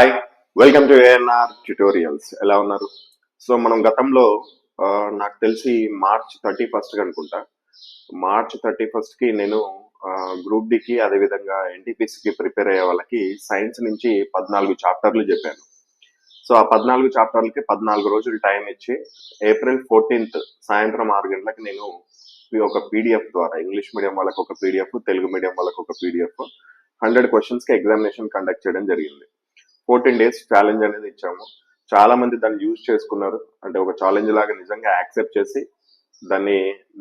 Hi welcome to ANR tutorials ఎలా ఉన్నారు? So మనం గతంలో నాకు తెలిసి మార్చ్ థర్టీ ఫస్ట్ అనుకుంటా. మార్చ్ థర్టీ ఫస్ట్కి నేను గ్రూప్ డికి అదేవిధంగా ఎన్టీపీసీకి ప్రిపేర్ అయ్యే వాళ్ళకి సైన్స్ నుంచి పద్నాలుగు చాప్టర్లు చెప్పాను. సో ఆ పద్నాలుగు చాప్టర్లకి పద్నాలుగు రోజులు టైం ఇచ్చి ఏప్రిల్ ఫోర్టీన్త్ సాయంత్రం ఆరు గంటలకు నేను ఈ ఒక పీడిఎఫ్ ద్వారా ఇంగ్లీష్ మీడియం వాళ్ళకి ఒక పీడిఎఫ్ తెలుగు మీడియం వాళ్ళకి ఒక పీడిఎఫ్ హండ్రెడ్ క్వశ్చన్స్కి ఎగ్జామినేషన్ కండక్ట్ చేయడం జరిగింది. ఫోర్టీన్ డేస్ ఛాలెంజ్ అనేది ఇచ్చాము. చాలా మంది దాన్ని యూజ్ చేసుకున్నారు. అంటే ఒక ఛాలెంజ్ లాగా నిజంగా యాక్సెప్ట్ చేసి దాన్ని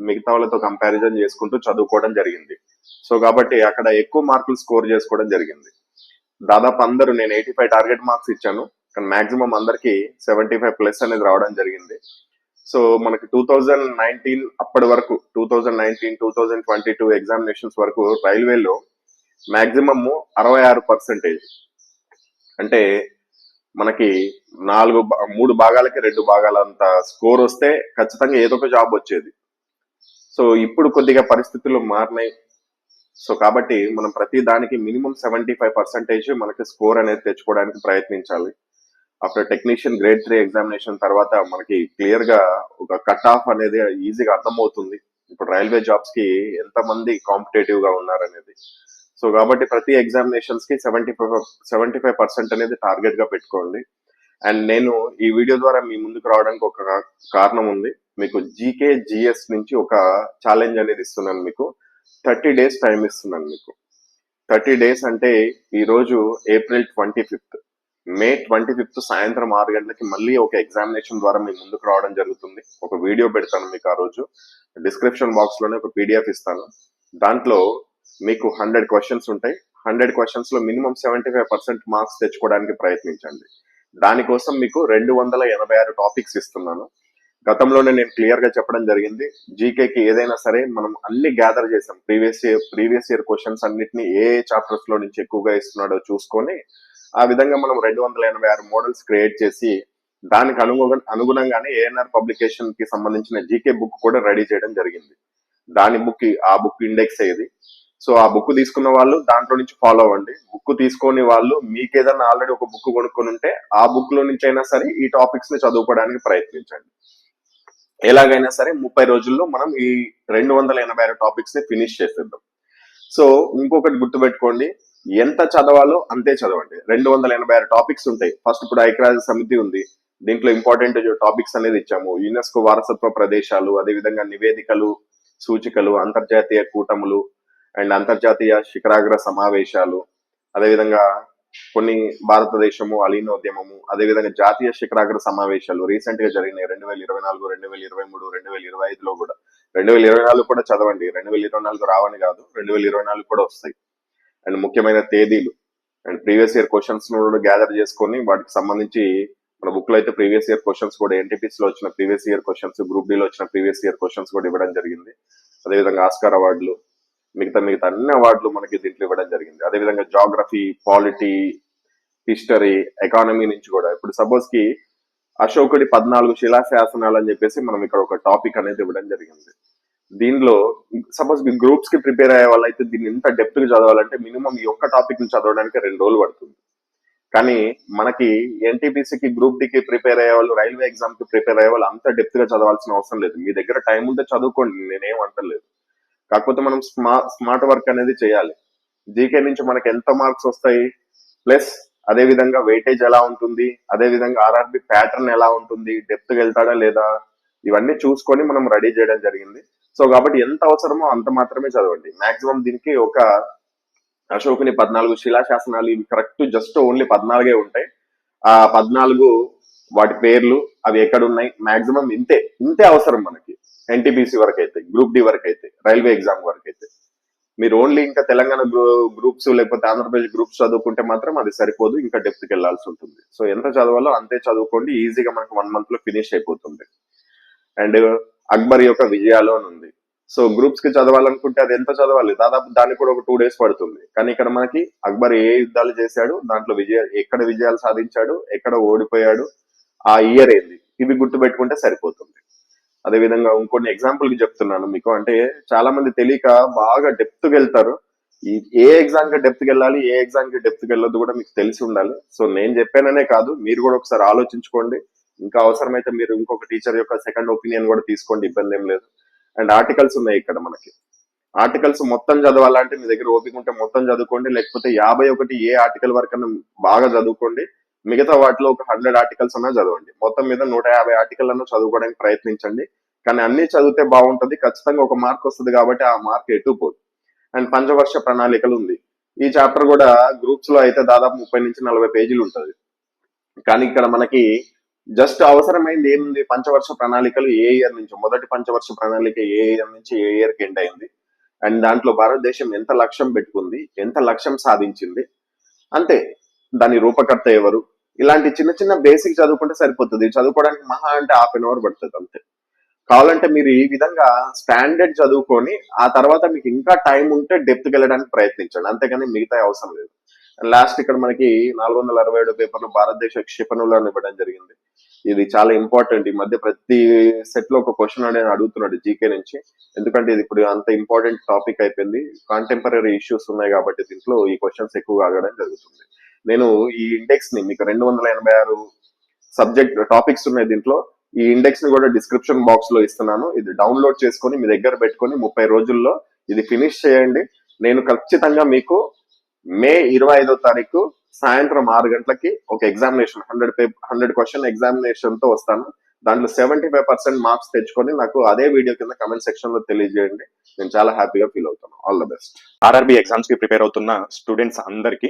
మిగతా వాళ్ళతో కంపారిజన్ చేసుకుంటూ చదువుకోవడం జరిగింది. సో కాబట్టి అక్కడ ఎక్కువ మార్కులు స్కోర్ చేసుకోవడం జరిగింది. దాదాపు అందరూ నేను ఎయిటీ ఫైవ్ టార్గెట్ మార్క్స్ ఇచ్చాను. కానీ మాక్సిమం అందరికి సెవెంటీ ఫైవ్ ప్లస్ అనేది రావడం జరిగింది. సో మనకి టూ థౌజండ్ నైన్టీన్ అప్పటి వరకు two thousand nineteen two thousand twenty two examinations వరకు రైల్వేలో మాక్సిమమ్ అరవై ఆరు పర్సెంటేజ్ అంటే మనకి నాలుగు మూడు భాగాలకి రెండు భాగాలంత స్కోర్ వస్తే ఖచ్చితంగా ఏదో ఒక జాబ్ వచ్చేది. సో ఇప్పుడు కొద్దిగా పరిస్థితులు మారినాయి. సో కాబట్టి మనం ప్రతి దానికి మినిమం సెవెంటీ ఫైవ్ పర్సెంటేజ్ మనకి స్కోర్ అనేది తెచ్చుకోవడానికి ప్రయత్నించాలి. After technician grade three examination తర్వాత మనకి క్లియర్గా ఒక కట్ ఆఫ్ అనేది ఈజీగా అర్థమవుతుంది. ఇప్పుడు రైల్వే జాబ్స్కి ఎంత మంది కాంపిటేటివ్గా ఉన్నారనేది. సో కాబట్టి ప్రతి ఎగ్జామినేషన్స్కి seventy five seventy five percent అనేది టార్గెట్గా పెట్టుకోండి. అండ్ నేను ఈ వీడియో ద్వారా మీ ముందుకు రావడానికి ఒక కారణం ఉంది. మీకు జీకే జిఎస్ నుంచి ఒక ఛాలెంజ్ అనేది ఇస్తున్నాను మీకు. థర్టీ డేస్ టైం ఇస్తున్నాను మీకు. థర్టీ డేస్ అంటే ఈ రోజు April twenty fifth May twenty fifth సాయంత్రం ఆరు గంటలకి మళ్ళీ ఒక ఎగ్జామినేషన్ ద్వారా మీ ముందుకు రావడం జరుగుతుంది. ఒక వీడియో పెడతాను మీకు ఆ రోజు. డిస్క్రిప్షన్ బాక్స్లోనే ఒక పీడిఎఫ్ ఇస్తాను. దాంట్లో మీకు హండ్రెడ్ క్వశ్చన్స్ ఉంటాయి. Hundred క్వశ్చన్స్లో minimum seventy five percent marks తెచ్చుకోవడానికి ప్రయత్నించండి. దానికోసం మీకు రెండు వందల ఎనభై ఆరు టాపిక్స్ ఇస్తున్నాను. గతంలోనే నేను క్లియర్గా చెప్పడం జరిగింది. జీకేకి ఏదైనా సరే మనం అన్ని గ్యాదర్ చేసాం. Previous year previous year questions అన్నిటిని ఏ ఏ చాప్టర్స్లో నుంచి ఎక్కువగా ఇస్తున్నాడో చూసుకొని ఆ విధంగా మనం రెండు వందల ఎనభై ఆరు మోడల్స్ క్రియేట్ చేసి దానికి అనుగు అనుగుణంగానే ఏఎన్ఆర్ పబ్లికేషన్కి సంబంధించిన జీకే బుక్ కూడా రెడీ చేయడం జరిగింది. దాని బుక్ ఆ బుక్ ఇండెక్స్ అయ్యేది సో ఆ బుక్ తీసుకున్న వాళ్ళు దాంట్లో నుంచి ఫాలో అవ్వండి. బుక్ తీసుకొని వాళ్ళు మీకు ఏదైనా ఆల్రెడీ ఒక బుక్ కొనుక్కొని ఉంటే ఆ బుక్లో నుంచి అయినా సరే ఈ టాపిక్స్ని చదువుకోవడానికి ప్రయత్నించండి. ఎలాగైనా సరే ముప్పై రోజుల్లో మనం ఈ రెండు వందల ఎనభై ఆరు టాపిక్స్ని ఫినిష్ చేసేద్దాం. సో ఇంకొకటి గుర్తుపెట్టుకోండి ఎంత చదవాలో అంతే చదవండి. రెండు వందల ఎనభై ఆరు టాపిక్స్ ఉంటాయి. ఫస్ట్ ఇప్పుడు ఐక్యరాజ్య సమితి ఉంది. దీంట్లో ఇంపార్టెంట్ టాపిక్స్ అనేది ఇచ్చాము. యునెస్కో వారసత్వ ప్రదేశాలు అదేవిధంగా నివేదికలు సూచికలు అంతర్జాతీయ కూటములు అండ్ అంతర్జాతీయ శిఖరాగ్ర సమావేశాలు అదేవిధంగా కొన్ని భారతదేశము అలీనోద్యమము అదేవిధంగా జాతీయ శిఖరాగ్ర సమావేశాలు రీసెంట్గా జరిగినాయి. రెండు వేల ఇరవై నాలుగు రెండు వేల ఇరవై మూడు రెండు వేల ఇరవై ఐదులో కూడా. రెండు వేల ఇరవై నాలుగు కూడా చదవండి. రెండు వేల ఇరవై నాలుగు రావని కాదు రెండు వేల ఇరవై నాలుగు కూడా వస్తాయి. అండ్ ముఖ్యమైన తేదీలు. అండ్ ప్రీవియస్ ఇయర్ క్వశ్చన్స్ కూడా గ్యాదర్ చేసుకొని వాటికి సంబంధించి మన బుక్లో అయితే ప్రీవియస్ ఇయర్ క్వశ్చన్స్ కూడా ఎన్టీపీస్లో వచ్చిన previous year questions group D లో వచ్చిన ప్రీవియస్ ఇయర్ క్వశ్చన్స్ కూడా ఇవ్వడం జరిగింది. అదేవిధంగా ఆస్కార్ అవార్డులు మిగతా మిగతా అన్ని అవార్డులు మనకి దీంట్లో ఇవ్వడం జరిగింది. అదేవిధంగా జాగ్రఫీ పాలిటీ హిస్టరీ ఎకానమీ నుంచి కూడా. ఇప్పుడు సపోజ్కి అశోకుడి పద్నాలుగు శిలాశాసనాలు అని చెప్పేసి మనం ఇక్కడ ఒక టాపిక్ అనేది ఇవ్వడం జరిగింది. దీనిలో సపోజ్ గ్రూప్స్కి ప్రిపేర్ అయ్యే వాళ్ళైతే దీన్ని ఇంత డెప్త్గా చదవాలంటే మినిమం ఈ ఒక్క టాపిక్ని చదవడానికి రెండు రోజులు పడుతుంది. కానీ మనకి ఎన్టీపీసీకి గ్రూప్ డికి ప్రిపేర్ అయ్యే వాళ్ళు రైల్వే ఎగ్జామ్కి ప్రిపేర్ అయ్యే వాళ్ళు అంత డెప్త్గా చదవాల్సిన అవసరం లేదు. మీ దగ్గర టైం ఉంటే చదువుకోండి నేనేం అంటలేదు కాకపోతే మనం స్మార్ట్ స్మార్ట్ వర్క్ అనేది చేయాలి. జీకే నుంచి మనకి ఎంత మార్క్స్ వస్తాయి? ప్లస్ అదే విధంగా వెయిటేజ్ ఎలా ఉంటుంది? అదే విధంగా ఆర్ఆర్బి ప్యాటర్న్ ఎలా ఉంటుంది? డెప్త్ వెళ్తాడా లేదా? ఇవన్నీ చూసుకొని మనం రెడీ చేయడం జరిగింది. సో కాబట్టి ఎంత అవసరమో అంత మాత్రమే చదవండి. మాక్సిమం దీనికి ఒక అశోకుని పద్నాలుగు శిలాశాసనాలు ఇవి కరెక్ట్ జస్ట్ ఓన్లీ పద్నాలుగే ఉంటాయి. ఆ పద్నాలుగు వాటి పేర్లు అవి ఎక్కడ ఉన్నాయి మాక్సిమం ఇంతే. ఇంతే అవసరం మనకి. ఎన్టీపీసీ వరకు అయితే గ్రూప్ డి వరకు అయితే రైల్వే ఎగ్జామ్ వరకు అయితే మీరు ఓన్లీ ఇంకా తెలంగాణ గ్రూప్స్ లేకపోతే ఆంధ్రప్రదేశ్ గ్రూప్స్ చదువుకుంటే మాత్రం అది సరిపోదు ఇంకా డెప్త్కి వెళ్ళాల్సి ఉంటుంది. సో ఎంత చదవాలో అంతే చదువుకోండి ఈజీగా మనకు వన్ మంత్లో ఫినిష్ అయిపోతుంది. అండ్ అక్బర్ యొక్క విజయాలు అని ఉంది. సో గ్రూప్స్కి చదవాలనుకుంటే అది ఎంత చదవాలి? దాదాపు దానికి కూడా ఒక టూ డేస్ పడుతుంది. కానీ ఇక్కడ మనకి అక్బర్ ఏ యుద్ధాలు చేశాడు దాంట్లో విజయ ఎక్కడ విజయాలు సాధించాడు ఎక్కడ ఓడిపోయాడు ఆ ఇయర్ ఏంది? ఇవి గుర్తు పెట్టుకుంటే సరిపోతుంది. అదే విధంగా ఇంకొన్ని ఎగ్జాంపుల్కి చెప్తున్నాను మీకు. అంటే చాలా మంది తెలియక బాగా డెప్త్ వెళ్తారు. ఏ ఎగ్జామ్కి డెప్త్ వెళ్ళాలి ఏ ఎగ్జామ్కి డెప్త్కి వెళ్ళొద్దు కూడా మీకు తెలిసి ఉండాలి. సో నేను చెప్పాననే కాదు మీరు కూడా ఒకసారి ఆలోచించుకోండి. ఇంకా అవసరమైతే మీరు ఇంకొక టీచర్ యొక్క సెకండ్ ఒపీనియన్ కూడా తీసుకోండి ఇబ్బంది ఏం లేదు. అండ్ ఆర్టికల్స్ ఉన్నాయి ఇక్కడ మనకి. ఆర్టికల్స్ మొత్తం చదవాలంటే మీ దగ్గర ఓపిక ఉంటే మొత్తం చదువుకోండి. లేకపోతే యాభై ఒకటి ఏ ఆర్టికల్ వరకు బాగా చదువుకోండి. మిగతా వాటిలో ఒక హండ్రెడ్ ఆర్టికల్స్ అన్నా చదవండి. మొత్తం మీద నూట యాభై ఆర్టికల్ అన్నా చదువుకోవడానికి ప్రయత్నించండి. కానీ అన్ని చదివితే బాగుంటది ఖచ్చితంగా ఒక మార్క్ వస్తుంది కాబట్టి ఆ మార్క్ ఎటు పోదు. అండ్ పంచవర్ష ప్రణాళికలు ఉంది. ఈ చాప్టర్ కూడా గ్రూప్స్లో అయితే దాదాపు ముప్పై నుంచి నలభై పేజీలు ఉంటది. కానీ ఇక్కడ మనకి జస్ట్ అవసరమైంది ఏముంది? పంచవర్ష ప్రణాళికలు ఏ ఇయర్ నుంచి? మొదటి పంచవర్ష ప్రణాళిక ఏ ఇయర్ నుంచి ఏ ఇయర్కి ఎండ్ అయింది? అండ్ దాంట్లో భారతదేశం ఎంత లక్ష్యం పెట్టుకుంది? ఎంత లక్ష్యం సాధించింది? అంతే. దాని రూపకర్త ఎవరు? ఇలాంటి చిన్న చిన్న బేసిక్ చదువుకుంటే సరిపోతుంది. చదువుకోవడానికి మహా అంటే హాఫ్ అన్ అవర్ పడుతుంది అంతే. కావాలంటే మీరు ఈ విధంగా స్టాండర్డ్ చదువుకొని ఆ తర్వాత మీకు ఇంకా టైం ఉంటే డెప్త్ వెళ్ళడానికి ప్రయత్నించండి. అంతేగాని మిగతా అవసరం లేదు. లాస్ట్ ఇక్కడ మనకి నాలుగు వందల అరవై ఏడు పేపర్లు భారతదేశ క్షిపణులను ఇవ్వడం జరిగింది. ఇది చాలా ఇంపార్టెంట్. ఈ మధ్య ప్రతి సెట్లో ఒక క్వశ్చన్ అనేది అడుగుతున్నాడు జీకే నుంచి. ఎందుకంటే ఇది ఇప్పుడు అంత ఇంపార్టెంట్ టాపిక్ అయిపోయింది. కాంటెంపరీ ఇష్యూస్ ఉన్నాయి కాబట్టి దీంట్లో ఈ క్వశ్చన్స్ ఎక్కువగా అడగడం జరుగుతుంది. నేను ఈ ఇండెక్స్ని మీకు రెండు వందల ఎనభై ఆరు సబ్జెక్ట్ టాపిక్స్ ఉన్నాయి దీంట్లో. ఈ ఇండెక్స్ని కూడా డిస్క్రిప్షన్ బాక్స్లో ఇస్తున్నాను. ఇది డౌన్లోడ్ చేసుకొని మీ దగ్గర పెట్టుకొని ముప్పై రోజుల్లో ఇది ఫినిష్ చేయండి. నేను ఖచ్చితంగా మీకు మే ఇరవై ఐదో తారీఖు సాయంత్రం ఆరు గంటలకి ఒక examination hundred paper hundred question ఎగ్జామినేషన్తో వస్తాను. దాంట్లో సెవెంటీ ఫైవ్ పర్సెంట్ మార్క్స్ తెచ్చుకొని నాకు అదే వీడియో కింద కమెంట్ సెక్షన్లో తెలియజేయండి. నేను చాలా హ్యాపీగా ఫీల్ అవుతాను ఆల్ ద బెస్ట్. ఆర్ఆర్బి ఎగ్జామ్స్కి ప్రిపేర్ అవుతున్న స్టూడెంట్స్ అందరికీ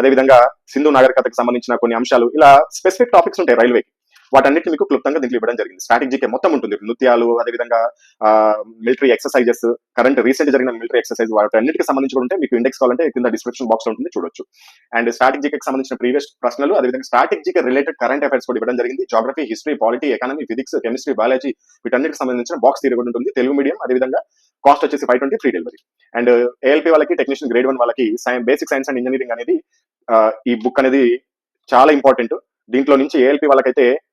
అదేవిధంగా సింధు నాగరికతకు సంబంధించిన కొన్ని అంశాలు ఇలా స్పెసిఫిక్ టాపిక్స్ ఉంటాయి రైల్వేకి. వాటన్నిటి మీకు క్లుప్తంగా దీంట్లో ఇవ్వడం జరిగింది. స్ట్రాటజీకే మొత్తం ఉంటుంది. నృత్యాలు అదేవిధంగా మిలిటరీ ఎక్సర్సైజెస్ కరెంట్ రీసెంట్ జరిగిన మిలిటరీ ఎక్సర్సైజ్ వాటన్నిటికి సంబంధించి కూడా ఉంటే మీకు ఇండెక్స్ కావాలంటే కింద డిస్క్రిప్షన్ బాక్స్ ఉంటుంది చూడొచ్చు. అండ్ స్ట్రాటజీకి సంబంధించిన ప్రీవియస్ ప్రశ్నలు అదేవిధంగా స్ట్రాటజీకి రిలేటెడ్ కరెంట్ అఫైర్స్ కూడా ఇవ్వడం జరిగింది. Geography history polity economy physics chemistry biology వీటన్నిటికి సంబంధించిన బాక్స్ తీరు కూడా ఉంటుంది. తెలుగు మీడియం అదేవిధంగా కాస్ట్ వచ్చేసి five twenty free delivery and ALP వాళ్ళకి టెక్నీషియన్ గ్రేడ్ వన్ వాళ్ళకి బేసిక్ సైన్స్ అండ్ ఇంజనీరింగ్ అనేది uh, ఈ బుక్ అనేది చాలా ఇంపార్టెంట్ దీంట్లో నుంచి ఏఎల్పి వాళ్ళకైతే